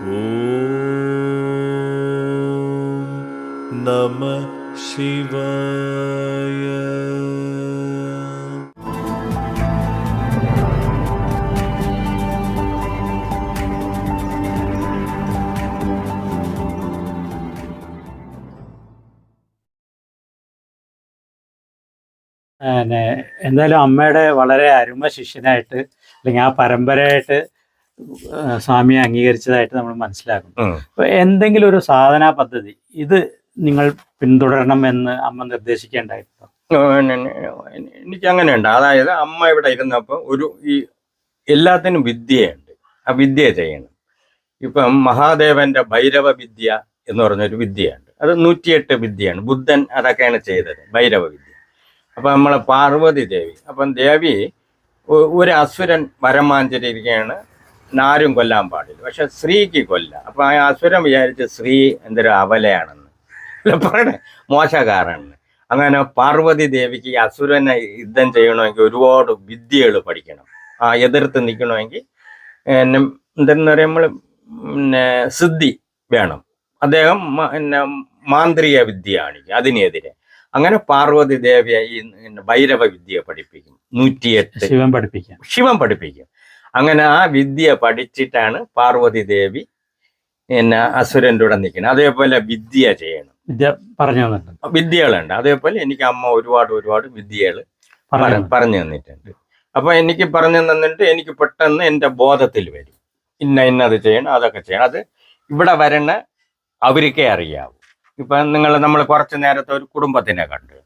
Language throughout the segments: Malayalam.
ഓം നമ ശിവായ എന്തായാലും അമ്മയുടെ വളരെ അരുമ ശിഷ്യനായിട്ട് അല്ലെങ്കിൽ ആ പരമ്പരയായിട്ട് സ്വാമിയെ അംഗീകരിച്ചതായിട്ട് നമ്മൾ മനസ്സിലാക്കും. അപ്പൊ എന്തെങ്കിലും ഒരു സാധനാ പദ്ധതി ഇത് നിങ്ങൾ പിന്തുടരണം എന്ന് അമ്മ നിർദ്ദേശിക്കേണ്ടായിരുന്നു എനിക്ക് അങ്ങനെയുണ്ട് അതായത് അമ്മ ഇവിടെ ഇരുന്നപ്പോൾ ഒരു ഈ എല്ലാത്തിനും വിദ്യയുണ്ട്. ആ വിദ്യ ചെയ്യണം. ഇപ്പം മഹാദേവന്റെ ഭൈരവ വിദ്യ എന്ന് പറഞ്ഞൊരു വിദ്യയുണ്ട്. അത് നൂറ്റിയെട്ട് വിദ്യയാണ്. ബുദ്ധൻ അതൊക്കെയാണ് ചെയ്തത് ഭൈരവ വിദ്യ. അപ്പം നമ്മളെ പാർവതി ദേവി അപ്പം ദേവി ഒരു അസുരൻ വരം വാങ്ങിച്ചിരിക്കുകയാണ് ആരും കൊല്ലാൻ പാടില്ല. പക്ഷെ സ്ത്രീക്ക് കൊല്ല. അപ്പം ആ അസുരം വിചാരിച്ച് സ്ത്രീ എന്തൊരു അവലയാണെന്ന്. അല്ല പറയണേ മോശക്കാരാണെന്ന് അങ്ങനെ പാർവതി ദേവിക്ക് ഈ അസുരനെ യുദ്ധം ചെയ്യണമെങ്കിൽ ഒരുപാട് വിദ്യകൾ പഠിക്കണം. ആ എതിർത്ത് നിൽക്കണമെങ്കിൽ പിന്നെ എന്തെന്ന് പറയുമ്പോൾ പിന്നെ സിദ്ധി വേണം. അദ്ദേഹം പിന്നെ മാന്ത്രിക വിദ്യ കാണിക്കും അതിനെതിരെ. അങ്ങനെ പാർവതി ദേവിയെ ഈ ഭൈരവ വിദ്യ പഠിപ്പിക്കും. നൂറ്റിയെട്ട് ശിവൻ പഠിപ്പിക്കും. ശിവൻ പഠിപ്പിക്കും. അങ്ങനെ ആ വിദ്യ പഠിച്ചിട്ടാണ് പാർവതി ദേവി പിന്നെ അസുരന്റെ കൂടെ നിൽക്കുന്നത് അതേപോലെ വിദ്യ ചെയ്യണം. വിദ്യ പറഞ്ഞു തന്നിട്ടുണ്ട്. വിദ്യകളുണ്ട്. അതേപോലെ എനിക്ക് അമ്മ ഒരുപാട് ഒരുപാട് വിദ്യകൾ പറഞ്ഞു തന്നിട്ടുണ്ട്. പറഞ്ഞു തന്നിട്ടുണ്ട്. അപ്പൊ എനിക്ക് പറഞ്ഞു തന്നിട്ട് എനിക്ക് പെട്ടെന്ന് എന്റെ ബോധത്തിൽ വരും. ഇന്ന ഇന്നത് ചെയ്യണം അതൊക്കെ ചെയ്യണം. അത് ഇവിടെ വരണ അവർക്കേ അറിയാവൂ. ഇപ്പൊ നിങ്ങൾ നമ്മൾ കുറച്ച് നേരത്തെ ഒരു കുടുംബത്തിനെ കണ്ടു.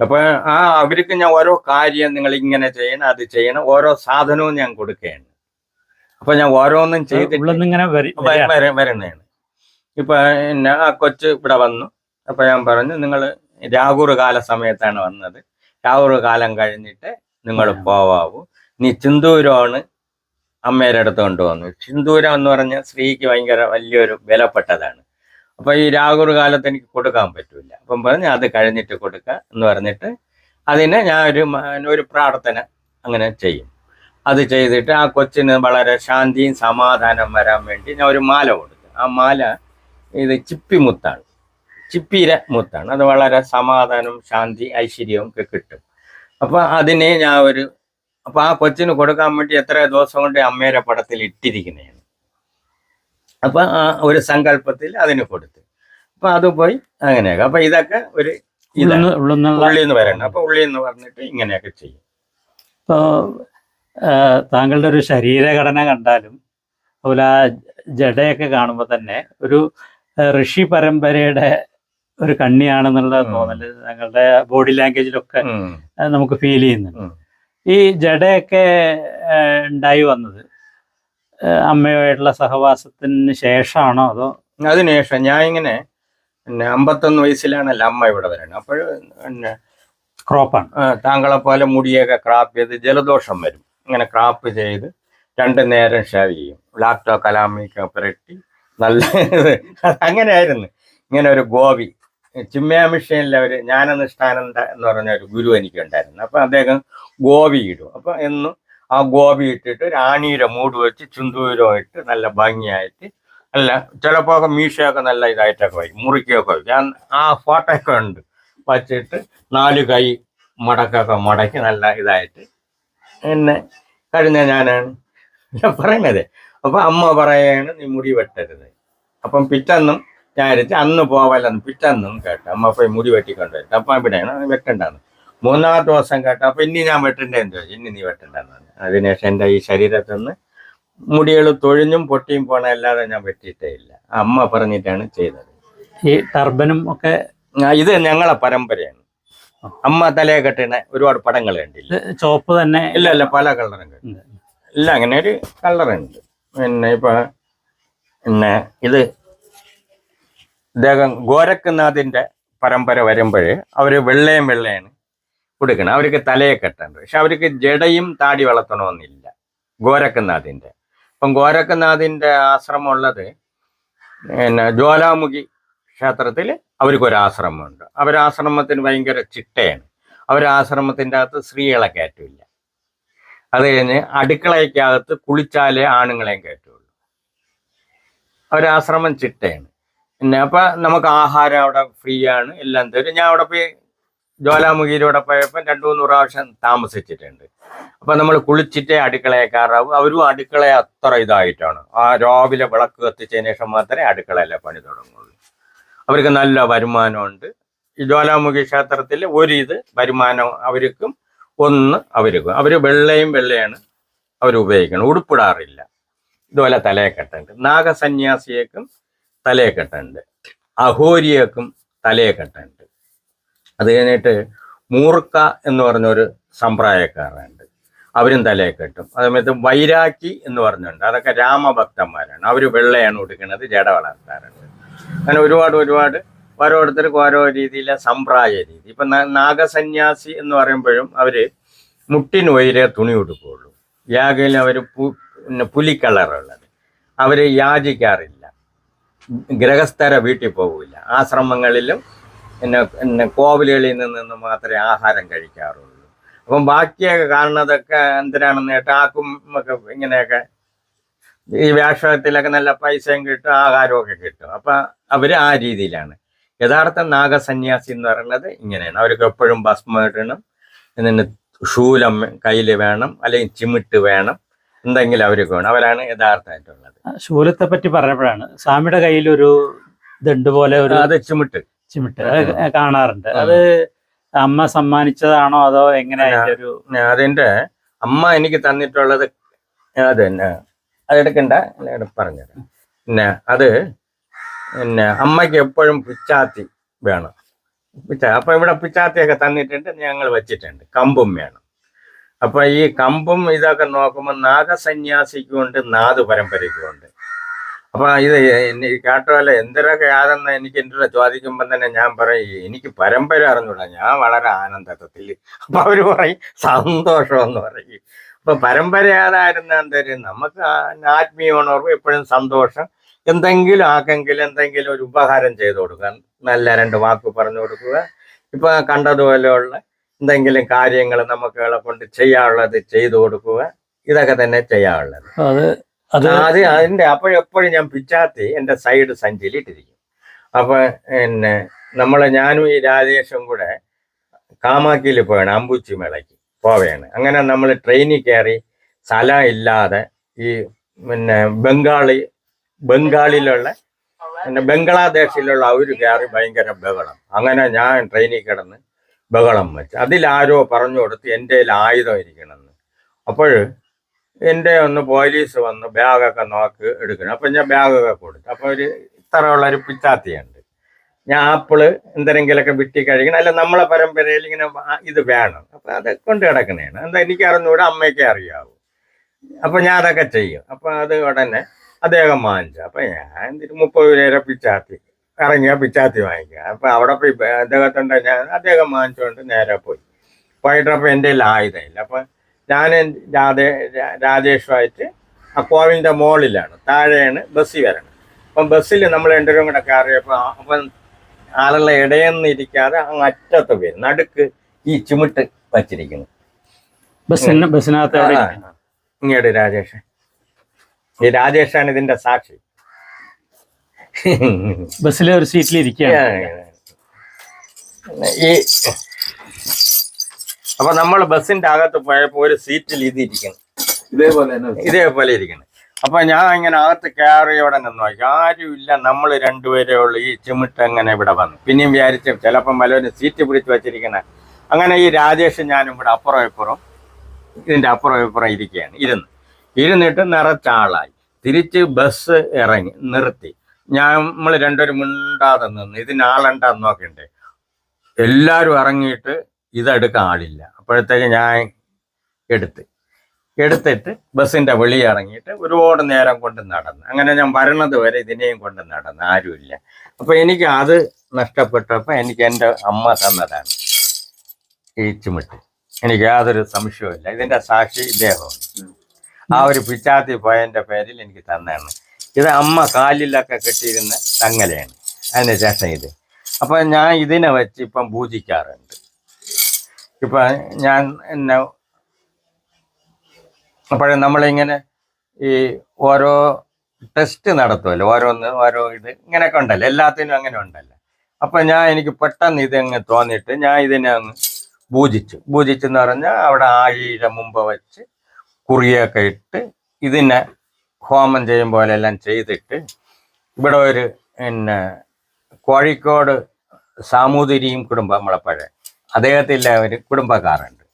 അപ്പൊ ആ അവർക്ക് ഞാൻ ഓരോ കാര്യം നിങ്ങൾ ഇങ്ങനെ ചെയ്യണം അത് ചെയ്യണം ഓരോ സാധനവും ഞാൻ കൊടുക്കുകയാണ്. അപ്പൊ ഞാൻ ഓരോന്നും. വര- വരുന്നതാണ്. ഇപ്പൊ എന്നെ ആ കൊച്ച് ഇവിടെ വന്നു. അപ്പൊ ഞാൻ പറഞ്ഞു നിങ്ങൾ രാഹുർ കാല സമയത്താണ് വന്നത്. രാഹുർ കാലം കഴിഞ്ഞിട്ട് നിങ്ങൾ. പോവാവൂ. നീ ചിന്തൂരമാണ് അമ്മേരെ അടുത്ത് കൊണ്ടുവന്നു. ചിന്തൂരം എന്ന് പറഞ്ഞ സ്ത്രീക്ക് ഭയങ്കര വലിയൊരു വിലപ്പെട്ടതാണ്. അപ്പൊ ഈ രാഹുർ കാലത്ത് എനിക്ക് കൊടുക്കാൻ പറ്റൂല. അപ്പം പറഞ്ഞ് അത് കഴിഞ്ഞിട്ട് കൊടുക്കുക എന്ന് പറഞ്ഞിട്ട് അതിനെ ഞാൻ ഒരു ഒരു പ്രാർത്ഥന അങ്ങനെ ചെയ്യും. അത് ചെയ്തിട്ട് ആ കൊച്ചിന് വളരെ ശാന്തിയും സമാധാനം വരാൻ വേണ്ടി ഞാൻ ഒരു മാല കൊടുക്കും. ആ മാല ഇത് ചിപ്പി മുത്താണ്. ചിപ്പിര മുത്താണ്. അത് വളരെ സമാധാനവും ശാന്തി ഐശ്വര്യവും ഒക്കെ കിട്ടും. അപ്പൊ അതിനെ ഞാൻ ഒരു അപ്പൊ ആ കൊച്ചിന് കൊടുക്കാൻ വേണ്ടി എത്ര ദിവസം കൊണ്ട് അമ്മയുടെ പടത്തിൽ ഇട്ടിരിക്കുന്നതാണ് അപ്പൊ ആ ഒരു സങ്കല്പത്തിൽ അതിന് കൊടുത്ത്. അപ്പൊ അത് പോയി അങ്ങനെയൊക്കെ. അപ്പൊ ഇതൊക്കെ ഒരു ഉള്ളി ഉള്ളിന്ന് പറയണം അപ്പൊ ഉള്ളിൽ നിന്ന് പറഞ്ഞിട്ട് ഇങ്ങനെയൊക്കെ ചെയ്യും. ഇപ്പോൾ താങ്കളുടെ ഒരു ശരീരഘടന കണ്ടാലും അതുപോലെ ആ ജഡയൊക്കെ കാണുമ്പോൾ തന്നെ ഒരു ഋഷി പരമ്പരയുടെ ഒരു കണ്ണിയാണെന്നുള്ള. തോന്നൽ താങ്കളുടെ ബോഡി ലാംഗ്വേജിലൊക്കെ നമുക്ക് ഫീൽ ചെയ്യുന്നുണ്ട്. ഈ ജഡയൊക്കെ ഉണ്ടായി വന്നത് അമ്മയുമായിട്ടുള്ള സഹവാസത്തിന് ശേഷമാണോ അതോ? അതിനുശേഷം ഞാൻ ഇങ്ങനെ പിന്നെ അമ്പത്തൊന്ന് വയസ്സിലാണല്ലോ അമ്മ ഇവിടെ വരുന്നത്. അപ്പോൾ പിന്നെ ക്രോപ്പാണ് താങ്കളെ പോലെ മുടിയൊക്കെ ക്രാപ്പ് ചെയ്ത് ജലദോഷം വരും. ഇങ്ങനെ ക്രാപ്പ് ചെയ്ത് രണ്ട് നേരം ഷേവ് ചെയ്യും. ലാക്ടോ കലാമിക്ക പുരട്ടി നല്ല അങ്ങനെയായിരുന്നു. ഇങ്ങനെ ഒരു ഗോപി ചിമ്മയാമിഷനിലെ ഒരു ജ്ഞാനനിഷ്ഠാനന്ദ എന്ന് പറഞ്ഞ ഒരു ഗുരു എനിക്കുണ്ടായിരുന്നു. അപ്പം അദ്ദേഹം ഗോപി ഇടും. അപ്പം എന്നും ആ ഗോപി ഇട്ടിട്ട് രാണിയുടെ മൂട് വെച്ച് ചുന്തൂരം ഇട്ട് നല്ല ഭംഗിയായിട്ട് അല്ല ചിലപ്പോ ഒക്കെ മീശയൊക്കെ നല്ല ഇതായിട്ടൊക്കെ വയ്ക്കും മുറിക്കൊക്കെ ഞാൻ ആ ഫോട്ടോയൊക്കെ ഉണ്ട് വച്ചിട്ട് നാല് കൈ മടക്കൊക്കെ മടക്കി നല്ല ഇതായിട്ട് എന്നെ കഴിഞ്ഞ ഞാനാണ്. ഞാൻ പറയുന്നത് അപ്പൊ അമ്മ പറയാണ് നീ മുടി വെട്ടരുത്. അപ്പം പിറ്റന്നും ഞാൻ അന്ന് പോവല്ലെന്ന് പിറ്റന്നും കേട്ടോ. അമ്മ പോയി മുടി വെട്ടിക്കൊണ്ടുവരും അപ്പൊ ഇവിടെയാണ് വെട്ടണ്ടെന്ന്. മൂന്നാമത്തെ ദിവസം കേട്ട അപ്പൊ ഇനി ഞാൻ വെട്ടണ്ടേന്ന് ചോദിച്ചു. ഇനി നീ വെട്ടണ്ടെന്ന് പറഞ്ഞു. അതിനുശേഷം എന്റെ ഈ ശരീരത്തിൽ നിന്ന് മുടികൾ തൊഴിഞ്ഞും പൊട്ടിയും പോണ അല്ലാതെ ഞാൻ വെട്ടിയിട്ടേ ഇല്ല. അമ്മ പറഞ്ഞിട്ടാണ് ചെയ്തത്. ഈ ടർബനും ഒക്കെ ഇത് ഞങ്ങളെ പരമ്പരയാണ്. അമ്മ തലയെ കെട്ടുന്ന ഒരുപാട് പടങ്ങൾ കണ്ടില്ല? ചോപ്പ് തന്നെ ഇല്ല ഇല്ല പല കളറും കണ്ടു. ഇല്ല അങ്ങനെ ഒരു കളറുണ്ട്. പിന്നെ ഇപ്പൊ പിന്നെ ഇത് ഇദ്ദേഹം ഗോരഖനാഥിന്റെ പരമ്പര വരുമ്പോഴേ അവർ വെള്ളയും വെള്ളയാണ് കൊടുക്കണം. അവർക്ക് തലയെ കെട്ടുണ്ട് പക്ഷെ അവർക്ക് ജടയും താടി വളർത്തണമെന്നില്ല. ഗോരഖനാഥിന്റെ അപ്പം ഗോരഖനാഥിന്റെ ആശ്രമം ഉള്ളത് പിന്നെ ജ്വാലാമുഖി ക്ഷേത്രത്തിൽ അവർക്കൊരു ആശ്രമമുണ്ട് അവരാശ്രമത്തിന് ഭയങ്കര ചിട്ടയാണ്. അവരാശ്രമത്തിന്റെ അകത്ത് സ്ത്രീകളെ കയറ്റില്ല അത് കഴിഞ്ഞ് അടുക്കളയ്ക്കകത്ത് കുളിച്ചാലേ ആണുങ്ങളെയും കയറ്റുള്ളൂ അവരാശ്രമം ചിട്ടയാണ്. പിന്നെ അപ്പം നമുക്ക് ആഹാരം അവിടെ ഫ്രീ ആണ്. എല്ലാം തരും. ഞാൻ അവിടെ പോയി ജ്വാലാമുഖിയിലൂടെ പോയപ്പോൾ രണ്ടു മൂന്ന് പ്രാവശ്യം താമസിച്ചിട്ടുണ്ട്. അപ്പം നമ്മൾ കുളിച്ചിട്ടേ അടുക്കളയെ കയറാവും അവരും അടുക്കള അത്ര ഇതായിട്ടാണ്. ആ രാവിലെ വിളക്ക് കത്തിച്ചതിന് ശേഷം മാത്രമേ അടുക്കളയിലെ പണി തുടങ്ങുള്ളൂ. അവർക്ക് നല്ല വരുമാനമുണ്ട്. ഈ ജ്വാലാമുഖി ക്ഷേത്രത്തിൽ ഒരു ഇത് വരുമാനം അവർക്കും ഒന്ന് അവർക്കും. അവർ വെള്ളയും വെള്ളയാണ് അവർ ഉപയോഗിക്കണം ഉടുപ്പിടാറില്ല. ഇതുപോലെ തലയെ കെട്ടുണ്ട് നാഗസന്യാസിയേക്കും തലയെ കെട്ടുണ്ട് അഹോരിയേക്കും തലയെ കെട്ടുണ്ട് അത് കഴിഞ്ഞിട്ട് മൂർക്ക എന്ന് പറഞ്ഞൊരു സമ്പ്രായക്കാരുണ്ട് അവരും തലയെ കെട്ടും. അതേമയത്ത് വൈരാക്കി എന്ന് പറഞ്ഞുണ്ട്. അതൊക്കെ രാമഭക്തന്മാരാണ്. അവർ വെള്ളയാണ് ഉടുക്കുന്നത് ജട വളർത്താറുണ്ട്. അങ്ങനെ ഒരുപാട് ഒരുപാട് ഓരോരുത്തർക്കും ഓരോ രീതിയിലെ സമ്പ്രായ രീതി. ഇപ്പം നാഗസന്യാസി എന്ന് പറയുമ്പോഴും അവർ മുട്ടിന് ഉയരെ തുണി ഉടുക്കുള്ളൂ യാഗയിൽ അവർ പിന്നെ പുലിക്കളറുള്ളത് അവർ യാചിക്കാറില്ല. ഗ്രഹസ്ഥരെ വീട്ടിൽ പോകില്ല ആശ്രമങ്ങളിലും പിന്നെ പിന്നെ കോവിലുകളിൽ നിന്ന് മാത്രമേ ആഹാരം കഴിക്കാറുള്ളൂ. അപ്പം ബാക്കിയൊക്കെ കാണുന്നതൊക്കെ എന്തിനാണെന്ന് കേട്ടാൽ ആക്കും ഒക്കെ ഇങ്ങനെയൊക്കെ ഈ വ്യാക്ഷത്തിലൊക്കെ നല്ല പൈസയും കിട്ടും ആഹാരമൊക്കെ കിട്ടും. അപ്പൊ അവർ ആ രീതിയിലാണ്. യഥാർത്ഥ നാഗസന്യാസി എന്ന് പറയുന്നത് ഇങ്ങനെയാണ്. അവർക്ക് എപ്പോഴും ഭസ്മം ഇടണം എന്നിട്ട് ശൂലം കയ്യിൽ വേണം അല്ലെങ്കിൽ ചിമിട്ട് വേണം എന്തെങ്കിലും അവർക്ക് വേണം. അവരാണ് യഥാർത്ഥമായിട്ടുള്ളത്. ശൂലത്തെ പറ്റി പറഞ്ഞപ്പോഴാണ്. സ്വാമിയുടെ കയ്യിൽ ഒരു ദണ്ട് പോലെ ഒരു അത് ചിമിട്ട്. ചിമിട്ട്. കാണാറുണ്ട്. അത് അമ്മ സമ്മാനിച്ചതാണോ അതോ എങ്ങനെ ഒരു അതിന്റെ അമ്മ എനിക്ക് തന്നിട്ടുള്ളത് അത് തന്നെ. അതെടുക്കണ്ട അല്ല പറഞ്ഞുതരാം. പിന്നെ അത് പിന്നെ അമ്മയ്ക്ക് എപ്പോഴും പിച്ചാത്തി വേണം. പിച്ച അപ്പൊ ഇവിടെ പിച്ചാത്തിയൊക്കെ തന്നിട്ടുണ്ട്. ഞങ്ങൾ വെച്ചിട്ടുണ്ട്. കമ്പും വേണം. അപ്പൊ ഈ കമ്പും ഇതൊക്കെ നോക്കുമ്പോൾ നാഗസന്യാസിക്കും ഉണ്ട് നാദ് പരമ്പരയ്ക്കും ഉണ്ട് അപ്പൊ ഇത് കേട്ടോല്ലേ കേട്ടോലെ എന്തൊക്കെ യാതെന്ന് എനിക്ക് എന്റെ ചോദിക്കുമ്പോൾ തന്നെ ഞാൻ പറയും എനിക്ക് പരമ്പര അറിഞ്ഞൂടാ ഞാൻ വളരെ ആനന്ദത്തിൽ. അപ്പൊ അവർ പറയും സന്തോഷം എന്ന് പറയും. അപ്പൊ പരമ്പര ഏതായിരുന്ന എന്തരും? നമുക്ക് ആത്മീയ ഉണർവ് എപ്പോഴും സന്തോഷം. എന്തെങ്കിലും ആക്കെങ്കിലും എന്തെങ്കിലും ഒരു ഉപകാരം ചെയ്തു കൊടുക്കുക. നല്ല രണ്ട് വാക്ക് പറഞ്ഞു കൊടുക്കുക. ഇപ്പൊ കണ്ടതുപോലെയുള്ള എന്തെങ്കിലും കാര്യങ്ങൾ നമുക്ക് കൊണ്ട് ചെയ്യാനുള്ളത് ചെയ്തു കൊടുക്കുക. ഇതൊക്കെ തന്നെ ചെയ്യാനുള്ളത്. അത് അത് അത് അതിന്റെ അപ്പോഴെപ്പോഴും ഞാൻ പിച്ചാത്തി എന്റെ സൈഡ് സഞ്ചിയിൽ ഇട്ടിരിക്കും അപ്പൊ പിന്നെ നമ്മളെ ഞാനും ഈ രാജേഷും കൂടെ കാമാക്കിയിൽ പോയാണ് അമ്പൂച്ചി മേളയ്ക്ക് പോവുകയാണ് അങ്ങനെ നമ്മൾ ട്രെയിനിൽ കയറി സ്ഥലം ഇല്ലാതെ ഈ പിന്നെ ബംഗാളി ബംഗാളിലുള്ള പിന്നെ ബംഗ്ലാദേശിലുള്ള അവർ കയറി ഭയങ്കര ബഹളം. അങ്ങനെ ഞാൻ ട്രെയിനിൽ കിടന്ന് ബഹളം വെച്ച്. അതിലാരോ പറഞ്ഞു കൊടുത്ത് എന്റെ ആയുധം ഇരിക്കണമെന്ന് അപ്പോൾ എന്റെ ഒന്ന് പോലീസ് വന്ന് ബാഗൊക്കെ നോക്ക് എടുക്കണം. അപ്പം ഞാൻ ബാഗൊക്കെ കൊടുത്തു. അപ്പോൾ ഒരു ഇത്രയുള്ള ഒരു പിച്ചാത്തിയുണ്ട്. ഞാൻ ആപ്പിൾ എന്തെങ്കിലുമൊക്കെ വിട്ടി കഴിക്കണം. അല്ല നമ്മളെ പരമ്പരയിൽ ഇങ്ങനെ ഇത് വേണം. അപ്പം അത് കൊണ്ട് കിടക്കണേണ്. എന്താ എനിക്ക് അറിഞ്ഞൂടെ അമ്മയ്ക്കേ അറിയാവൂ. അപ്പം ഞാൻ അതൊക്കെ ചെയ്യും. അപ്പം അത് ഉടനെ അദ്ദേഹം വാങ്ങിച്ചു. അപ്പം ഞാൻ എന്തിട്ട് മുപ്പത് രൂപ പിച്ചാത്തി ഇറങ്ങിയ പിച്ചാത്തി വാങ്ങിക്കുക അപ്പം അവിടെ പോയി അദ്ദേഹത്തിന്റെ ഞാൻ അദ്ദേഹം വാങ്ങിച്ചുകൊണ്ട് നേരെ പോയി. പോയിട്ടപ്പോൾ എന്റെ ആയുധമില്ല അപ്പം ഞാൻ രാധേ രാജേഷുമായിട്ട് ആ കോവിലിന്റെ മുകളിലാണ് താഴെയാണ് ബസ്സിൽ വരണം അപ്പം ബസ്സിൽ നമ്മൾ രണ്ടുപേരും കൂടെ കയറിയപ്പോൾ അപ്പം ആളുള്ള ഇടയെന്ന് ഇരിക്കാതെ അങ്ങ് അറ്റത്ത് വരും. നടുക്ക് ഈ ചുമിട്ട് വച്ചിരിക്കുന്നു. ബസ്സിന് ബസ്സിനകത്ത്. ഇങ്ങോട്ട് രാജേഷ്. ഈ രാജേഷാണ് ഇതിന്റെ സാക്ഷി. ബസ്സിലെ ഒരു സീറ്റിൽ ഇരിക്കുകയാണ് ഈ അപ്പൊ നമ്മൾ ബസ്സിന്റെ അകത്ത് പോയപ്പോ ഒരു സീറ്റിൽ ഇത് ഇരിക്കുന്നു ഇതേപോലെ ഇതേപോലെ ഇരിക്കണം അപ്പൊ ഞാൻ ഇങ്ങനെ അകത്ത് കയറിയോടെ നിന്ന് നോക്കി. ആരുമില്ല നമ്മൾ രണ്ടുപേരെ ഉള്ളു. ഈ ചിമിട്ട് അങ്ങനെ ഇവിടെ വന്നു? പിന്നെയും വിചാരിച്ചു ചിലപ്പം വല്ലവരും സീറ്റ് പിടിച്ച് വെച്ചിരിക്കണ അങ്ങനെ ഈ രാജേഷ് ഞാനും ഇവിടെ അപ്പുറം ഇപ്പുറം ഇതിന്റെ അപ്പുറം ഇപ്പുറം ഇരിക്കുകയാണ്. ഇരുന്ന്. ഇരുന്നിട്ട് നിറച്ചാളായി. തിരിച്ച് ബസ് ഇറങ്ങി നിർത്തി. ഞാൻ നമ്മൾ രണ്ടുപേരും മിണ്ടാതെ നിന്ന്. ഇതിന് ആളുണ്ടാന്ന് നോക്കണ്ടേ? എല്ലാവരും ഇറങ്ങിയിട്ട് ഇതെടുക്കാൻ ആളില്ല. അപ്പോഴത്തേക്ക് ഞാൻ എടുത്ത് എടുത്തിട്ട് ബസ്സിന്റെ വെളി ഇറങ്ങിയിട്ട് ഒരുപാട് നേരം കൊണ്ട് നടന്നു അങ്ങനെ ഞാൻ വരണത് വരെ ഇതിനെയും കൊണ്ട് നടന്നു ആരുമില്ല. അപ്പോൾ എനിക്ക് അത് നഷ്ടപ്പെട്ടപ്പോൾ എനിക്ക് എന്റെ അമ്മ തന്നതാണ് ഈ ചുമട്ട്. എനിക്ക് യാതൊരു സംശയവുമില്ല ഇതിന്റെ സാക്ഷി ഇദ്ദേഹമാണ്. ആ ഒരു പിച്ചാത്തി പോയതിന്റെ പേരിൽ എനിക്ക് തന്നതാണ്. ഇത് അമ്മ കാലിലൊക്കെ കെട്ടിയിരുന്ന തങ്ങലയാണ്. അതിന് ശേഷം ഇത്. അപ്പം ഞാൻ ഇതിനെ വെച്ച് ഇപ്പം പൂജിക്കാറുണ്ട്. ഇപ്പൊ ഞാൻ എന്നെ അപ്പോഴേ നമ്മളിങ്ങനെ ഈ ഓരോ ടെസ്റ്റ് നടത്തുമല്ലോ ഓരോന്ന് ഓരോ ഇത് ഇങ്ങനെയൊക്കെ ഉണ്ടല്ലോ എല്ലാത്തിനും അങ്ങനെ ഉണ്ടല്ലോ. അപ്പൊ ഞാൻ എനിക്ക് പെട്ടെന്ന് ഇതങ്ങ് തോന്നിയിട്ട് ഞാൻ ഇതിനെ അങ്ങ് പൂജിച്ചു പൂജിച്ചെന്ന് പറഞ്ഞാൽ അവിടെ ആഴിയുടെ മുമ്പ് വെച്ച് കുറിയൊക്കെ ഇട്ട് ഇതിനെ ഹോമം ചെയ്യും പോലെ എല്ലാം ചെയ്തിട്ട് ഇവിടെ ഒരു പിന്നെ കോഴിക്കോട് സാമൂതിരിയും കുടുംബം നമ്മളെ പഴയ അദ്ദേഹത്തിന്റെ ഒരു കുടുംബക്കാരുണ്ട്.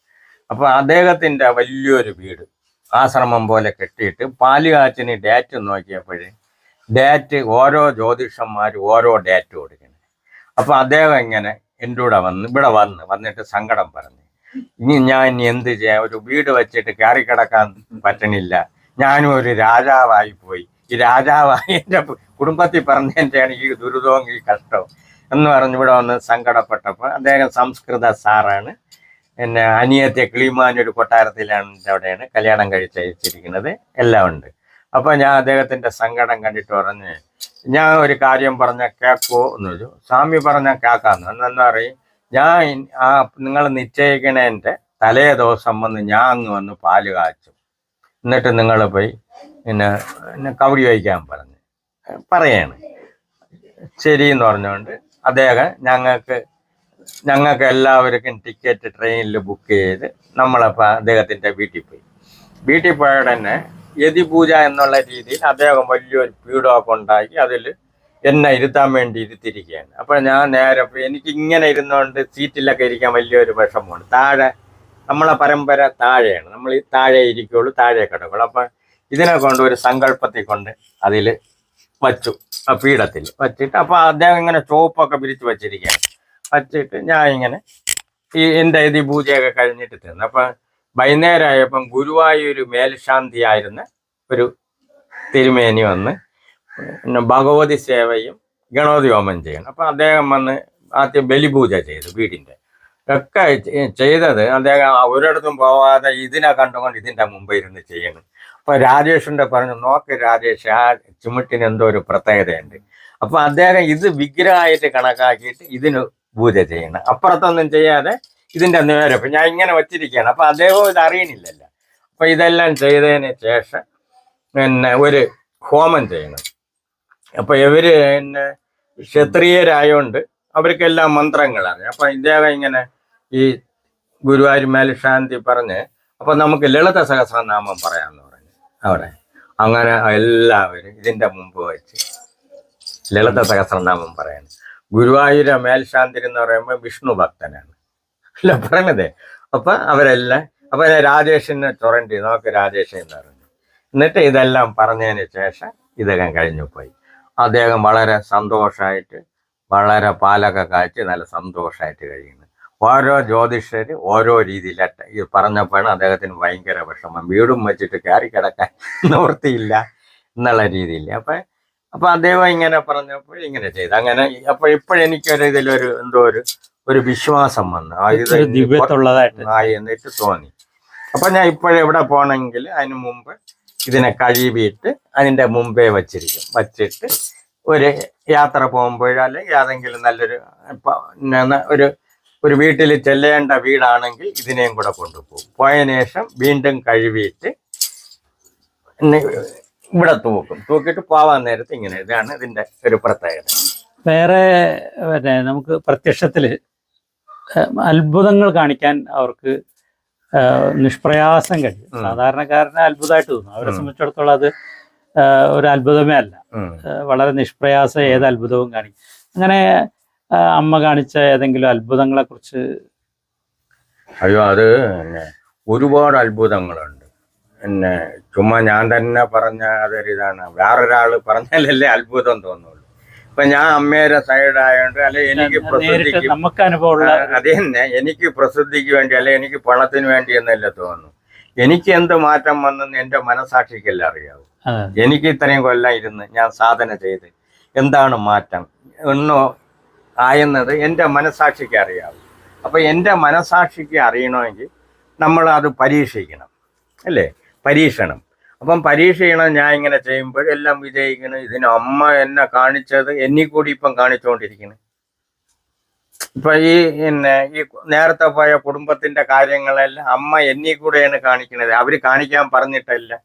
അപ്പോൾ അദ്ദേഹത്തിന്റെ വലിയൊരു വീട് ആശ്രമം പോലെ കെട്ടിയിട്ട് പാൽ കാച്ചിന് ഡേറ്റ് നോക്കിയപ്പോഴേ ഡേറ്റ് ഓരോ ജ്യോതിഷന്മാർ ഓരോ ഡേറ്റ് കൊടുക്കണം. അപ്പോൾ അദ്ദേഹം ഇങ്ങനെ എന്റെ കൂടെ വന്ന് ഇവിടെ വന്ന് വന്നിട്ട് സങ്കടം പറഞ്ഞു. ഇനി ഞാൻ ഇനി എന്ത് ചെയ്യാം? ഒരു വീട് വെച്ചിട്ട് കയറി കിടക്കാൻ പറ്റണില്ല. ഞാനും ഒരു രാജാവായി പോയി. ഈ രാജാവായി എന്റെ കുടുംബത്തിൽ പറഞ്ഞതിന്റെയാണ് ഈ ദുരിതവും ഈ കഷ്ടവും. എന്ന് പറഞ്ഞ് ഇവിടെ വന്ന് സങ്കടപ്പെട്ടപ്പോൾ അദ്ദേഹം സംസ്കൃത സാറാണ്. പിന്നെ അനിയത്തെ കിളിമാനൊരു കൊട്ടാരത്തിലാണ് അവിടെയാണ് കല്യാണം കഴിച്ചയച്ചിരിക്കുന്നത് എല്ലാം ഉണ്ട്. അപ്പോൾ ഞാൻ അദ്ദേഹത്തിന്റെ സങ്കടം കണ്ടിട്ട് പറഞ്ഞ് ഞാൻ ഒരു കാര്യം പറഞ്ഞ കേക്കോ എന്ന് ചോദിച്ചു. സ്വാമി പറഞ്ഞ. കേക്കാന്ന് എന്നാ പറയും ഞാൻ ആ നിങ്ങൾ നിശ്ചയിക്കണേന്റെ തലേ ദിവസം വന്ന് ഞാൻ അങ്ങ് വന്ന് പാൽ കാച്ചു. എന്നിട്ട് നിങ്ങൾ പോയി പിന്നെ കവടി വഹിക്കാൻ പറഞ്ഞു. പറയാണ്. ശരി എന്ന് പറഞ്ഞുകൊണ്ട് അദ്ദേഹം ഞങ്ങൾക്ക് ഞങ്ങൾക്ക് എല്ലാവർക്കും ടിക്കറ്റ് ട്രെയിനിൽ ബുക്ക് ചെയ്ത് നമ്മളപ്പോൾ അദ്ദേഹത്തിന്റെ വീട്ടിൽ പോയി. വീട്ടിൽ പോയ ഉടനെ യതിപൂജ എന്നുള്ള രീതിയിൽ അദ്ദേഹം വലിയൊരു പീഠമൊക്കെ ഉണ്ടാക്കി അതിൽ എന്നെ ഇരുത്താൻ വേണ്ടി ഇരുത്തിരിക്കുകയാണ് അപ്പോൾ ഞാൻ നേരെ എനിക്ക് ഇങ്ങനെ ഇരുന്നുകൊണ്ട് സീറ്റിലൊക്കെ ഇരിക്കാൻ വലിയൊരു വിഷമമാണ് താഴെ നമ്മളെ പരമ്പര താഴെയാണ്. നമ്മൾ ഈ താഴെ ഇരിക്കുള്ളൂ താഴെ കിടക്കുള്ളൂ. അപ്പം ഇതിനെ കൊണ്ട് ഒരു സങ്കല്പത്തിൽ കൊണ്ട് അതിൽ വച്ചു ആ പീഠത്തിൽ വച്ചിട്ട് അപ്പോൾ അദ്ദേഹം ഇങ്ങനെ ചോപ്പൊക്കെ പിരിച്ച് വച്ചിരിക്കുകയാണ്. വച്ചിട്ട് ഞാൻ ഇങ്ങനെ ഈ എന്റെ ഇത് പൂജയൊക്കെ കഴിഞ്ഞിട്ട് തിന്നു അപ്പം വൈകുന്നേരമായപ്പം ഗുരുവായൂർ മേൽശാന്തിയായിരുന്ന ഒരു തിരുമേനി വന്ന് പിന്നെ ഭഗവതി സേവയും ഹോമം ചെയ്യണം. അപ്പം അദ്ദേഹം വന്ന് ആദ്യം ബലിപൂജ ചെയ്തു വീടിന്റെ. ഒക്കെ ചെയ്തത് അദ്ദേഹം ഒരിടത്തും പോവാതെ ഇതിനെ കണ്ടുകൊണ്ട് ഇതിന്റെ മുമ്പ് ഇരുന്ന് ചെയ്യണം. അപ്പൊ രാജേഷിന്റെ പറഞ്ഞു നോക്ക് രാജേഷ് ആ ചുമട്ടിന് എന്തോ ഒരു പ്രത്യേകതയുണ്ട്. അപ്പൊ അദ്ദേഹം ഇത് വിഗ്രഹമായിട്ട് കണക്കാക്കിയിട്ട് ഇതിന് പൂജ ചെയ്യണം അപ്പുറത്തൊന്നും ചെയ്യാതെ ഇതിന്റെ നേരെ ഇപ്പൊ ഞാൻ ഇങ്ങനെ വച്ചിരിക്കുകയാണ്. അപ്പൊ അദ്ദേഹവും ഇത് അറിയണില്ലല്ലോ. അപ്പൊ ഇതെല്ലാം ചെയ്തതിന് ശേഷം പിന്നെ ഒരു ഹോമം ചെയ്യണം അപ്പൊ ഇവർ പിന്നെ ക്ഷത്രിയരായോണ്ട് അവർക്കെല്ലാം മന്ത്രങ്ങളറിയാം അപ്പൊ ഇദ്ദേഹം ഇങ്ങനെ ഈ ഗുരുവായൂർ മേൽശാന്തി പറഞ്ഞ് അപ്പൊ നമുക്ക് ലളിത സഹസ്രനാമം പറയാമെന്ന് അവിടെ. അങ്ങനെ എല്ലാവരും ഇതിന്റെ മുമ്പ് വെച്ച് ലളിത സഹസ്രനാമം പറയാണ്. ഗുരുവായൂര മേൽശാന്തി എന്ന് പറയുമ്പോൾ വിഷ്ണു ഭക്തനാണ്. അല്ല പറഞ്ഞതേ അപ്പൊ അവരെല്ലാം അപ്പൊ രാജേഷിനെ ചൊറണ്ടി നോക്ക് രാജേഷൻ എന്ന് പറഞ്ഞു. എന്നിട്ട് ഇതെല്ലാം പറഞ്ഞതിന് ശേഷം ഇദ്ദേഹം കഴിഞ്ഞു പോയി. അദ്ദേഹം വളരെ സന്തോഷമായിട്ട് വളരെ പാലൊക്കെ കാച്ചി നല്ല സന്തോഷമായിട്ട് കഴിയുന്നു. ഓരോ ജ്യോതിഷര് ഓരോ രീതിയിൽ ഈ പറഞ്ഞപ്പോഴാണ് അദ്ദേഹത്തിന് ഭയങ്കര വിഷമം. വീടും വെച്ചിട്ട് കയറി കിടക്കാൻ നിവൃത്തിയില്ല എന്നുള്ള രീതിയിൽ അപ്പൊ അപ്പൊ അദ്ദേഹം ഇങ്ങനെ പറഞ്ഞപ്പോൾ ഇങ്ങനെ ചെയ്തു. അങ്ങനെ അപ്പൊ ഇപ്പോഴെനിക്കൊരു ഇതിലൊരു എന്തോ ഒരു ഒരു വിശ്വാസം വന്നു. ദിവ്യത്തുള്ളതായിട്ട് ആയി എന്നിട്ട് തോന്നി. അപ്പൊ ഞാൻ ഇപ്പോഴെവിടെ പോകണമെങ്കിൽ അതിന് മുമ്പ് ഇതിനെ കഴുകിയിട്ട് അതിന്റെ മുമ്പേ വച്ചിരിക്കും. വച്ചിട്ട് ഒരു യാത്ര പോകുമ്പോഴോ അല്ലെങ്കിൽ ഏതെങ്കിലും നല്ലൊരു ഒരു ഒരു വീട്ടിൽ ചെല്ലേണ്ട വീടാണെങ്കിൽ ഇതിനെയും കൂടെ കൊണ്ടുപോകും. പോയതിനു ശേഷം വീണ്ടും കഴുകിയിട്ട് ഇവിടെ തൂക്കും. തൂക്കിയിട്ട് പോവാൻ നേരത്ത് ഇങ്ങനെ ഇതാണ് ഇതിന്റെ ഒരു പ്രത്യേകത. വേറെ പിന്നെ നമുക്ക് പ്രത്യക്ഷത്തിൽ അത്ഭുതങ്ങൾ കാണിക്കാൻ അവർക്ക് നിഷ്പ്രയാസം കഴിയും. സാധാരണക്കാരനെ അത്ഭുതമായിട്ട് തോന്നും. അവരെ. സംബന്ധിച്ചിടത്തോളം അത് ഒരു അത്ഭുതമേ അല്ല. വളരെ നിഷ്പ്രയാസം ഏത് അത്ഭുതവും കാണിക്കും. അങ്ങനെ അമ്മ കാണിച്ച ഏതെങ്കിലും അത്ഭുതങ്ങളെ കുറിച്ച് അയ്യോ അത് ഒരുപാട് അത്ഭുതങ്ങളുണ്ട്. പിന്നെ ചുമ്മാ ഞാൻ തന്നെ പറഞ്ഞ അതൊരു ഇതാണ്. വേറൊരാൾ പറഞ്ഞാലല്ലേ അത്ഭുതം തോന്നുള്ളൂ. ഇപ്പൊ ഞാൻ അമ്മയുടെ സൈഡായോണ്ട് അല്ലെ എനിക്ക് പ്രസിദ്ധിക്ക്. നമുക്ക് അനുഭവമുള്ള അത് തന്നെ. എനിക്ക് പ്രസിദ്ധിക്ക് വേണ്ടി അല്ലെ എനിക്ക് പണത്തിന് വേണ്ടി എന്നല്ലേ തോന്നുന്നു. എനിക്ക് എന്ത് മാറ്റം വന്നെന്ന് എന്റെ മനസാക്ഷിക്കല്ല അറിയാവൂ. എനിക്ക് ഇത്രയും കൊല്ലം ഇരുന്ന് ഞാൻ സാധന ചെയ്ത് എന്താണ് മാറ്റം? എന്നോ ആയെന്നത് എന്റെ മനസാക്ഷിക്ക് അറിയാവും. അപ്പോൾ എന്റെ മനസാക്ഷിക്ക് അറിയണമെങ്കിൽ നമ്മൾ അത് പരീക്ഷിക്കണം അല്ലേ? പരീക്ഷണം. അപ്പം പരീക്ഷ ചെയ്യണം ഞാൻ ഇങ്ങനെ ചെയ്യുമ്പോൾ എല്ലാം വിജയിക്കണം ഇതിന് അമ്മ എന്നെ കാണിച്ചത് എന്നീ കൂടി ഇപ്പം കാണിച്ചുകൊണ്ടിരിക്കണം ഇപ്പൊ ഈ പിന്നെ ഈ നേരത്തെ പോയ കുടുംബത്തിന്റെ കാര്യങ്ങളെല്ലാം അമ്മ എന്നീ കൂടെയാണ് കാണിക്കുന്നത്. അവർ കാണിക്കാൻ പറഞ്ഞിട്ടല്ല.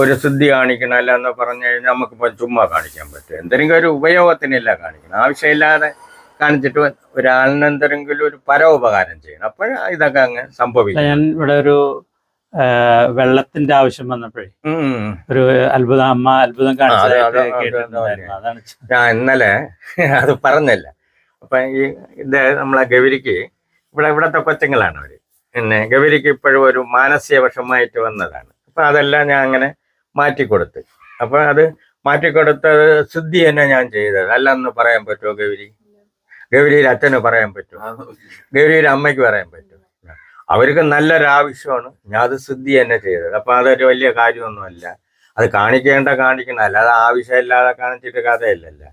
ഒരു സിദ്ധി കാണിക്കണം അല്ല എന്ന് പറഞ്ഞു കഴിഞ്ഞാൽ നമുക്കിപ്പോ ചുമ്മാ കാണിക്കാൻ പറ്റും. എന്തെങ്കിലും ഒരു ഉപയോഗത്തിനല്ല കാണിക്കണം. ആവശ്യമില്ലാതെ കാണിച്ചിട്ട് ഒരാളിന് എന്തെങ്കിലും ഒരു പരോപകാരം ചെയ്യണം. അപ്പോൾ ഇതൊക്കെ അങ്ങ് സംഭവിക്കും. ഞാൻ ഇവിടെ ഒരു വെള്ളത്തിന്റെ ആവശ്യം വന്നപ്പോഴേ ഒരു അത്ഭുത അമ്മ അത്ഭുതം കാണിച്ചത് ഞാൻ ഇന്നലെ അത് പറഞ്ഞല്ല. അപ്പൊ ഈ ഇത് നമ്മളെ ഗൗരിക്ക് ഇവിടെ ഇവിടത്തെ കൊച്ചുങ്ങളാണ് അവർ. പിന്നെ ഗൗരിക്ക് ഇപ്പോഴും ഒരു മാനസിക വശമായിട്ട് വന്നതാണ്. അപ്പൊ അതെല്ലാം ഞാൻ അങ്ങനെ മാറ്റിക്കൊടുത്ത്. അപ്പൊ അത് മാറ്റിക്കൊടുത്തത് ശുദ്ധി തന്നെ ഞാൻ ചെയ്തത്. അല്ലെന്ന് പറയാൻ പറ്റുമോ ഗൗരി? ഗൗരിയുടെ അച്ഛന് പറയാൻ പറ്റും. ഗൗരിയിൽ അമ്മയ്ക്ക് പറയാൻ പറ്റും. അവർക്ക് നല്ലൊരാവശ്യമാണ്. ഞാൻ അത് സിദ്ധി തന്നെ ചെയ്തത്. അപ്പൊ അതൊരു വലിയ കാര്യമൊന്നുമല്ല. അത് കാണിക്കേണ്ട കാണിക്കണം. അല്ലാതെ ആവശ്യമില്ലാതെ കാണിച്ചിട്ട് കഥയില്ലല്ലോ.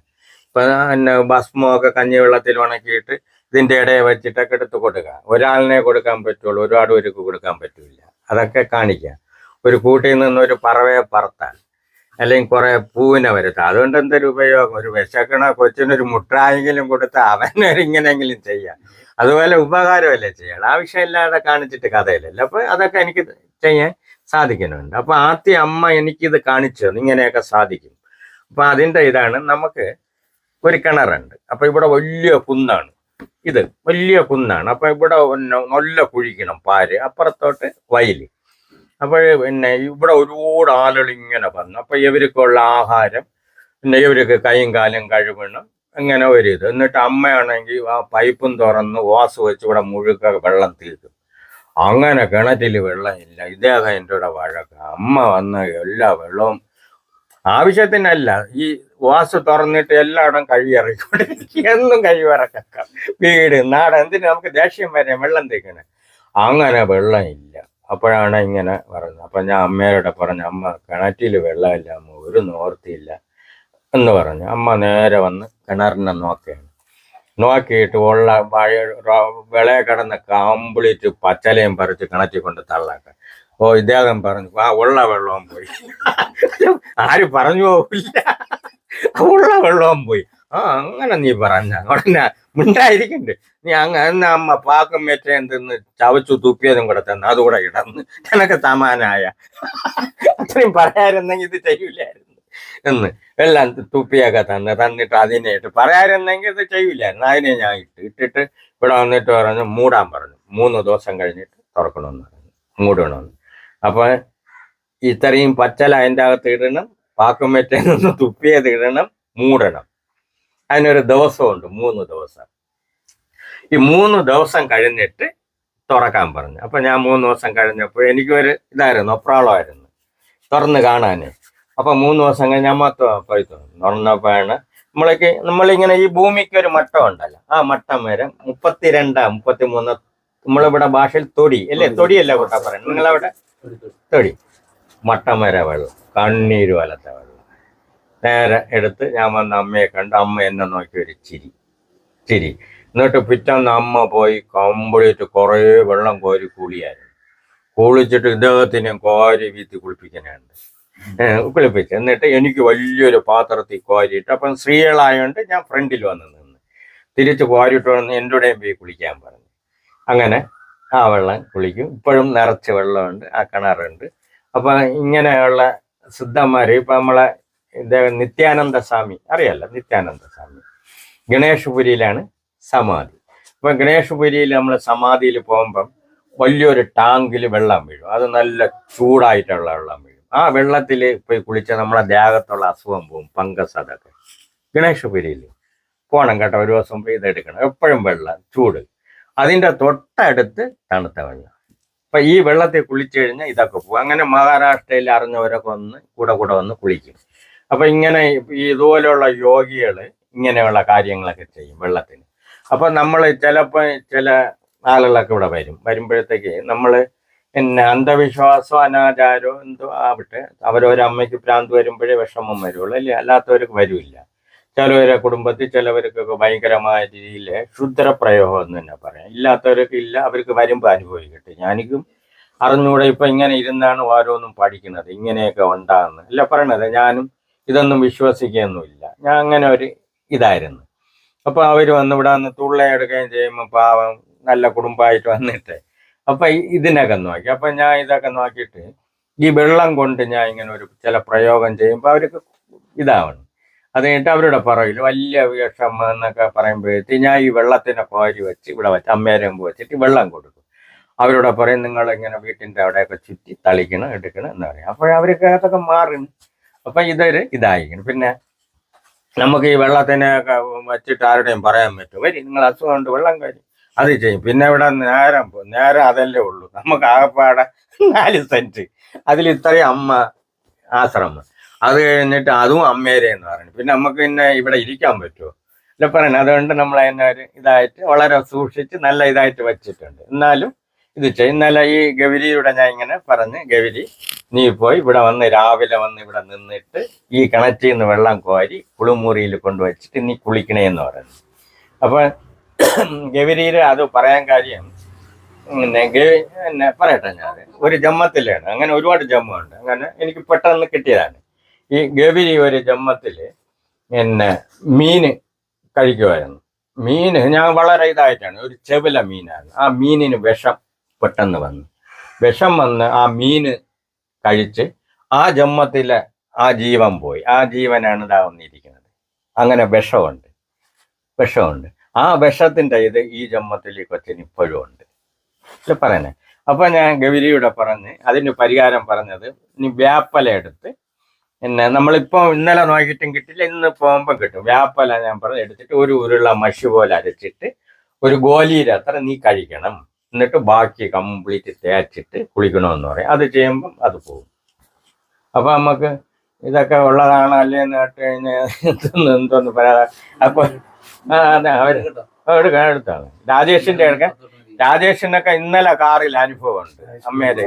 ഇപ്പൊ പിന്നെ ഭസ്മമൊക്കെ കഞ്ഞിവെള്ളത്തിൽ ഉണക്കിയിട്ട് ഇതിന്റെ ഇടയെ വെച്ചിട്ടൊക്കെ എടുത്ത് കൊടുക്കുക ഒരാളിനെ കൊടുക്കാൻ പറ്റുള്ളൂ. ഒരുപാട് പേർക്ക് കൊടുക്കാൻ പറ്റില്ല. അതൊക്കെ കാണിക്കാം. ഒരു കൂട്ടിൽ നിന്ന് ഒരു പറവയെ പറത്താൻ. അല്ലെങ്കിൽ കുറെ പൂവിനെ വരുത്താം. അതുകൊണ്ട് എന്തൊരു ഉപയോഗം? ഒരു വിശക്കണ കൊച്ചിനൊരു മുട്ടായെങ്കിലും കൊടുത്ത് അവനൊരിങ്ങനെങ്കിലും ചെയ്യാം. അതുപോലെ ഉപകാരമല്ലേ ചെയ്യണം? ആവശ്യമില്ലാതെ കാണിച്ചിട്ട് കഥയിലല്ല അപ്പൊ അതൊക്കെ എനിക്ക് ചെയ്യാൻ സാധിക്കുന്നുണ്ട്. അപ്പൊ ആദ്യം അമ്മ എനിക്കിത് കാണിച്ചു. ഇങ്ങനെയൊക്കെ സാധിക്കും. അപ്പൊ അതിന്റെ ഇതാണ് നമുക്ക് ഒരു കിണറുണ്ട്. അപ്പൊ ഇവിടെ വലിയ കുന്നാണ്. ഇത് വലിയ കുന്നാണ്. അപ്പൊ ഇവിടെ നല്ല കുഴിക്കണം പാൽ അപ്പുറത്തോട്ട് വയൽ. അപ്പോൾ പിന്നെ ഇവിടെ ഒരുപാട് ആളുകൾ ഇങ്ങനെ വന്നു. അപ്പൊ ഇവർക്കുള്ള ആഹാരം പിന്നെ ഇവർക്ക് കൈയും കാലും കഴുകണം അങ്ങനെ ഒരു ഇത്. എന്നിട്ട് അമ്മയാണെങ്കിൽ ആ പൈപ്പും തുറന്ന് വാസ് വെച്ച് ഇവിടെ മുഴുക്ക വെള്ളം തീർക്കും അങ്ങനെ കിണറ്റിൽ വെള്ളമില്ല ഇദ്ദേഹം എന്റെ കൂടെ വഴക്ക്. അമ്മ വന്ന എല്ലാ വെള്ളവും ആവശ്യത്തിനല്ല. ഈ വാസ് തുറന്നിട്ട് എല്ലായിടം കഴിവിറക്കിക്കൊണ്ടിരിക്കും എന്നും കഴിവിറക്കാം വീട് നാട് എന്തിനു നമുക്ക് ദേഷ്യം വരെ വെള്ളം തേക്കണേ? അങ്ങനെ വെള്ളം ഇല്ല. അപ്പോഴാണ് ഇങ്ങനെ പറഞ്ഞത്. അപ്പം ഞാൻ അമ്മയോട് പറഞ്ഞു അമ്മ കിണറ്റിൽ വെള്ളമില്ല അമ്മ ഒരു നിവർത്തിയില്ല എന്ന് പറഞ്ഞു. അമ്മ നേരെ വന്ന് കിണറിനെ നോക്കുകയാണ് നോക്കിയിട്ട് ഉള്ള വഴ വിളയെ കിടന്ന കംപ്ലീറ്റ് പച്ചലയും പറിച്ച് കിണറ്റി കൊണ്ട് തള്ളാക്കാൻ. ഓ ഇദ്ദേഹം പറഞ്ഞു ആ ഉള്ള വെള്ളവും പോയി. ആര് പറഞ്ഞു പോവില്ല. ഉള്ള വെള്ളവും പോയി. ആ അങ്ങനെ നീ പറഞ്ഞ. ഉടനെ മിണ്ടായിരിക്കണ്ട്. നീ അങ്ങനെ അമ്മ പാക്കം എന്തെന്ന് ചവച്ചു തുപ്പിയതും കൂടെ തന്നെ അതുകൂടെ ഇടന്ന്. എനക്ക് സമാനായ. അത്രയും പറയാറുണ്ടെങ്കിൽ ഇത് ചെയ്യൂലായിരുന്നു. എന്ന് എല്ലാം തുപ്പിയൊക്കെ തന്ന് തന്നിട്ട് അതിനെ ഇട്ട് പറയാറുണ്ടെങ്കിൽ ഇത് ചെയ്യൂലായിരുന്നു. അതിനെ ഞാൻ ഇട്ട് ഇട്ടിട്ട് ഇവിടെ വന്നിട്ട് പറഞ്ഞു മൂടാൻ പറഞ്ഞു. മൂന്ന് ദിവസം കഴിഞ്ഞിട്ട് തുറക്കണമെന്ന് പറഞ്ഞു. മൂടണമെന്ന്. അപ്പൊ ഇത്രയും പച്ചല അതിന്റെ അകത്ത് ഇടണം പാക്കം വെറ്റയിൽ തുപ്പിയത് ഇടണം മൂടണം. അതിനൊരു ദിവസമുണ്ട് മൂന്ന് ദിവസം. ഈ മൂന്ന് ദിവസം കഴിഞ്ഞിട്ട് തുറക്കാൻ പറഞ്ഞു. അപ്പൊ ഞാൻ മൂന്ന് ദിവസം കഴിഞ്ഞപ്പോൾ എനിക്കൊരു ഇതായിരുന്നു ഒപ്രാളമായിരുന്നു തുറന്ന് കാണാൻ അപ്പൊ മൂന്ന് ദിവസം കഴിഞ്ഞ് അമ്മ പോയി തുറന്നപ്പോഴാണ് നമ്മളേക്ക് നമ്മളിങ്ങനെ ഈ ഭൂമിക്ക് ഒരു മട്ടം ഉണ്ടല്ലോ ആ മട്ടം വരെ മുപ്പത്തിരണ്ടാ മുപ്പത്തി മൂന്ന് നമ്മളിവിടെ ഭാഷയിൽ തൊടി അല്ലേ? തൊടിയല്ലേ കൂട്ടാ പറയുന്നത്? നിങ്ങളവിടെ തൊടി. മട്ടം വരെ വെള്ളം കണ്ണീര് വലത്തെ വെള്ളം. നേരെ എടുത്ത് ഞാൻ വന്ന അമ്മയെ കണ്ട് അമ്മ എന്നെ നോക്കി ഒരു ചിരി. ചിരി. എന്നിട്ട് പിറ്റേന്ന് അമ്മ പോയി കംപ്ലീറ്റ് കുറേ വെള്ളം കോരി കൂളിയായിരുന്നു. കുളിച്ചിട്ട് ഇദ്ദേഹത്തിനെ കോരി വീത്തി കുളിപ്പിക്കാനുണ്ട്. കുളിപ്പിച്ച്. എന്നിട്ട് എനിക്ക് വലിയൊരു പാത്രത്തിൽ കോരിയിട്ട് അപ്പം സ്ത്രീകളായോണ്ട് ഞാൻ ഫ്രണ്ടിൽ വന്ന് നിന്ന്. തിരിച്ച് കോരിയിട്ട് വന്ന് എന്റെ കൂടെയും പോയി കുളിക്കാൻ പറഞ്ഞു. അങ്ങനെ ആ വെള്ളം കുളിക്കും. ഇപ്പോഴും നിറച്ച് വെള്ളമുണ്ട്. ആ കിണറുണ്ട്. അപ്പം ഇങ്ങനെയുള്ള സിദ്ധന്മാർ ഇപ്പം നമ്മളെ ഇദ്ദേഹം നിത്യാനന്ദ സ്വാമി. അറിയാലോ നിത്യാനന്ദ സ്വാമി. ഗണേഷപുരിയിലാണ് സമാധി. അപ്പം ഗണേഷപുരിയിൽ നമ്മൾ സമാധിയിൽ പോകുമ്പം വലിയൊരു ടാങ്കിൽ വെള്ളം വീഴും. അത് നല്ല ചൂടായിട്ടുള്ള വെള്ളം വീഴും. ആ വെള്ളത്തിൽ പോയി കുളിച്ചാൽ നമ്മളെ ദേഹത്തുള്ള അസുഖം പോകും പങ്കസ് അതൊക്കെ. ഗണേഷപുരിയിൽ പോകണം കേട്ടോ ഒരു ദിവസം പോയി ഇതെടുക്കണം എപ്പോഴും വെള്ളം ചൂട്. അതിന്റെ തൊട്ടടുത്ത് തണുത്ത വെള്ളം. അപ്പൊ ഈ വെള്ളത്തിൽ കുളിച്ചു കഴിഞ്ഞാൽ ഇതൊക്കെ പോകും അങ്ങനെ മഹാരാഷ്ട്രയിൽ അറിഞ്ഞവരൊക്കെ വന്ന് കൂടെ കൂടെ വന്ന് കുളിക്കും. അപ്പൊ ഇങ്ങനെ ഇതുപോലെയുള്ള യോഗികൾ ഇങ്ങനെയുള്ള കാര്യങ്ങളൊക്കെ ചെയ്യും വെള്ളത്തിന്. അപ്പൊ നമ്മൾ ചിലപ്പോൾ ചില ആളുകളൊക്കെ ഇവിടെ വരും. വരുമ്പോഴത്തേക്ക് നമ്മൾ പിന്നെ അന്ധവിശ്വാസോ അനാചാരോ എന്തോ ആവട്ടെ അവരൊരമ്മയ്ക്ക് പ്രാന്ത് വരുമ്പോഴേ വിഷമം വരുള്ളൂ. അല്ലേ? അല്ലാത്തവർക്ക് വരില്ല. ചിലവരെ കുടുംബത്തിൽ ചിലവർക്കൊക്കെ ഭയങ്കരമായ രീതിയിൽ ക്ഷുദ്രപ്രയോഗം എന്ന് തന്നെ പറയാം. ഇല്ലാത്തവരൊക്കെ ഇല്ല അവർക്ക് വരുമ്പോൾ അനുഭവിക്കട്ടെ. ഞാനിക്കും അറിഞ്ഞൂടെ ഇപ്പൊ ഇങ്ങനെ ഇരുന്നാണ് ഓരോന്നും പഠിക്കുന്നത്. ഇങ്ങനെയൊക്കെ ഉണ്ടാകുന്നത്. അല്ല? പറയണത് ഞാനും ഇതൊന്നും വിശ്വസിക്കുകയൊന്നുമില്ല. ഞാൻ അങ്ങനെ ഒരു ഇതായിരുന്നു. അപ്പൊ അവർ വന്ന് ഇവിടെ വന്ന് തുള്ളയെടുക്കുകയും ചെയ്യുമ്പോൾ പാവം നല്ല കുടുംബമായിട്ട് വന്നിട്ട് അപ്പൊ ഇതിനൊക്കെ നോക്കി. അപ്പൊ ഞാൻ ഇതൊക്കെ നോക്കിയിട്ട് ഈ വെള്ളം കൊണ്ട് ഞാൻ ഇങ്ങനെ ഒരു ചില പ്രയോഗം ചെയ്യുമ്പോൾ അവർക്ക് ഇതാവണം. അത് കഴിഞ്ഞിട്ട് അവരുടെ പറയിൽ വലിയ വിഷം എന്നൊക്കെ പറയുമ്പോഴത്തേക്ക് ഞാൻ ഈ വെള്ളത്തിനെ കോരി വെച്ച് ഇവിടെ വെച്ച് അമ്മേരെയും വെച്ചിട്ട് വെള്ളം കൊടുക്കും. അവരോട് പറയും നിങ്ങൾ ഇങ്ങനെ വീട്ടിന്റെ അവിടെയൊക്കെ ചുറ്റി തളിക്കണം എടുക്കണം എന്ന് പറയും. അപ്പോൾ അവർക്ക് അതൊക്കെ മാറും. അപ്പം ഇതൊരു ഇതായിരിക്കണം. പിന്നെ നമുക്ക് ഈ വെള്ളത്തിനെ വെച്ചിട്ട് ആരുടെയും പറയാൻ പറ്റും. വരി നിങ്ങൾ അസുഖം കൊണ്ട് വെള്ളം കാര്യം അത് ചെയ്യും. പിന്നെ ഇവിടെ നേരം പോകും നേരം അതല്ലേ ഉള്ളൂ. നമുക്ക് ആകപ്പാടെ നാല് സെന്റ് അതിൽ ഇത്രയും അമ്മ ആശ്രമം. അത് കഴിഞ്ഞിട്ട് അതും അമ്മേരെ എന്ന് പറയുന്നത്. പിന്നെ നമുക്ക് പിന്നെ ഇവിടെ ഇരിക്കാൻ പറ്റുമോ? അല്ല പറയുന്നത് അതുകൊണ്ട് നമ്മൾ അതിനെ ഇതായിട്ട് വളരെ സൂക്ഷിച്ച് നല്ല ഇതായിട്ട് വെച്ചിട്ടുണ്ട്. എന്നാലും ഇത് ചെയ്യും ഇന്നലെ ഈ ഗൗരിയുടെ ഞാൻ ഇങ്ങനെ പറഞ്ഞ് ഗൗരി നീ പോയി ഇവിടെ വന്ന് രാവിലെ വന്ന് ഇവിടെ നിന്നിട്ട് ഈ കിണറ്റിൽ നിന്ന് വെള്ളം കോരി കുളിമുറിയിൽ കൊണ്ടുവച്ചിട്ട് നീ കുളിക്കണേ എന്ന് പറഞ്ഞു. അപ്പൊ ഗൗരിയിൽ അത് പറയാൻ കാര്യം പിന്നെ പിന്നെ പറയട്ടെ ഞാൻ. ഒരു ജമ്മത്തിലാണ്. അങ്ങനെ ഒരുപാട് ജമ്മുണ്ട്. അങ്ങനെ എനിക്ക് പെട്ടെന്ന് കിട്ടിയതാണ്. ഈ ഗവിരി ഒരു ജമ്മത്തിൽ പിന്നെ മീന് കഴിക്കുമായിരുന്നു മീന് ഞാൻ വളരെ ഇതായിട്ടാണ്. ഒരു ചെവില മീനാണ്. ആ മീനിന് വിഷം പെട്ടെന്ന് വന്നു. വിഷം വന്ന് ആ മീന് കഴിച്ച് ആ ജന്മത്തിലെ ആ ജീവൻ പോയി. ആ ജീവനാണ് ഇതാ വന്നിരിക്കുന്നത്. അങ്ങനെ വിഷമുണ്ട്. വിഷമുണ്ട്. ആ വിഷത്തിന്റെ ഇത് ഈ ജമ്മത്തിൽ ഈ കൊച്ചിന് ഇപ്പോഴും ഉണ്ട്. ഇത് പറയുന്നത് അപ്പം ഞാൻ ഗൗരിയുടെ പറഞ്ഞ് അതിന് പരിഹാരം പറഞ്ഞത് ഇനി വ്യാപ്പല എടുത്ത് പിന്നെ നമ്മളിപ്പോൾ ഇന്നലെ നോക്കിയിട്ടും കിട്ടില്ല ഇന്ന് പോകുമ്പോൾ കിട്ടും. വ്യാപ്പല ഞാൻ പറഞ്ഞ് എടുത്തിട്ട് ഒരു ഉരുള മഷി പോലെ അരച്ചിട്ട് ഒരു ഗോലിയിൽ അത്ര നീ കഴിക്കണം. എന്നിട്ട് ബാക്കി കംപ്ലീറ്റ് തേച്ചിട്ട് കുളിക്കണമെന്ന് പറയും. അത് ചെയ്യുമ്പം അത് പോകും. അപ്പം നമുക്ക് ഇതൊക്കെ ഉള്ളതാണ് അല്ലേന്ന് കേട്ട് കഴിഞ്ഞാൽ എന്തോന്ന് എന്തോന്ന് പറയാ. അപ്പൊ ആ, അതെ അവർ എടുക്കാം എടുത്താണ് രാജേഷിന്റെ എടുക്കാൻ രാജേഷിനൊക്കെ ഇന്നലെ കാറിൽ അനുഭവമുണ്ട്. അമ്മയുടെ